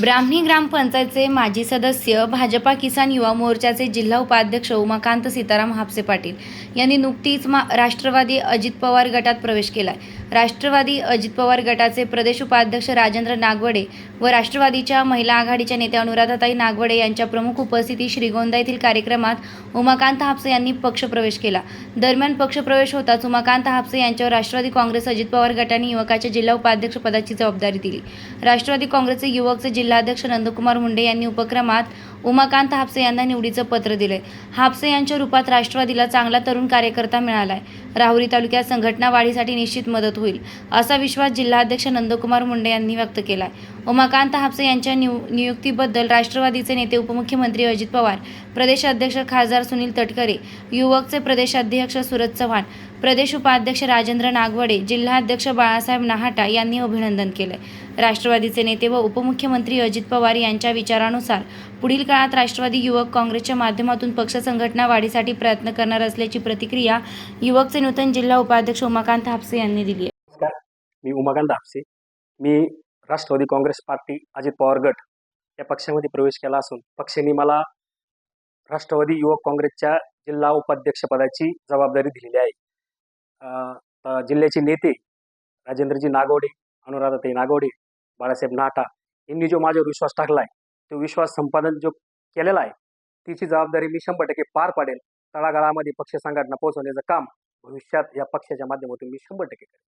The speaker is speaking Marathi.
ब्राह्मणी ग्रामपंचायतचे माजी सदस्य भाजपा किसान युवा मोर्चाचे जिल्हा उपाध्यक्ष उमाकांत सीताराम हापसे पाटील यांनी नुकतीच मा राष्ट्रवादी अजित पवार गटात प्रवेश केलाय. राष्ट्रवादी अजित पवार गटाचे प्रदेश उपाध्यक्ष राजेंद्र नागवडे व राष्ट्रवादीच्या महिला आघाडीच्या नेत्या अनुराधाताई नागवडे यांच्या प्रमुख उपस्थितीत श्रीगोंदा येथील कार्यक्रमात उमाकांत हापसे यांनी पक्षप्रवेश केला. दरम्यान पक्षप्रवेश होताच उमाकांत हापसे यांच्यावर राष्ट्रवादी काँग्रेस अजित पवार गटाने युवकाच्या जिल्हा उपाध्यक्ष पदाची जबाबदारी दिली. राष्ट्रवादी काँग्रेसचे युवकचे जिल्हाध्यक्ष नंदकुमार मुंडे यांनी उपक्रमात उमाकांत हापसे यांना निवडीचं पत्र दिले हापसे यांच्या रूपात राष्ट्रवादीला चांगला तरुण कार्यकर्ता मिळालाय. राहुरी तालुक्यात संघटना वाढीसाठी निश्चित मदत होईल असा विश्वास जिल्हाध्यक्ष नंदकुमार मुंडे यांनी व्यक्त केलाय. उमाकांत हापसे यांच्या निव नियुक्तीबद्दल राष्ट्रवादीचे नेते उपमुख्यमंत्री अजित पवार प्रदेश अध्यक्ष खासदार सुनील तटकरे युवकचे प्रदेशाध्यक्ष सुरज चव्हाण प्रदेश उपाध्यक्ष राजेंद्र नागवडे जिल्हाध्यक्ष बाळासाहेब नाहाटा यांनी अभिनंदन केले. राष्ट्रवादीचे नेते व उपमुख्यमंत्री अजित पवार यांच्या विचारानुसार पुढील काळात राष्ट्रवादी युवक काँग्रेसच्या माध्यमातून पक्ष संघटना वाढीसाठी प्रयत्न करणार असल्याची प्रतिक्रिया युवकचे नूतन जिल्हा उपाध्यक्ष उमाकांत हापसे यांनी दिली आहे. नमस्कार. मी उमाकांत हापसे. मी राष्ट्रवादी काँग्रेस पार्टी अजित पवार गट या पक्षामध्ये प्रवेश केला असून पक्षाने मला राष्ट्रवादी युवक काँग्रेसच्या जिल्हा उपाध्यक्षपदाची जबाबदारी दिलेली आहे. जिल्ह्याचे नेते राजेंद्रजी नागवडे अनुराधाताई नागवडे बाळासाहेब नाटा यांनी जो माझ्यावर विश्वास टाकला आहे तो विश्वास संपादन जो केलेला आहे तिची जबाबदारी मी शंभर टक्के पार पाडेल. तळागाळामध्ये पक्ष संघटना पोहोचवण्याचं काम भविष्यात या पक्षाच्या माध्यमातून मी शंभर टक्के करेन.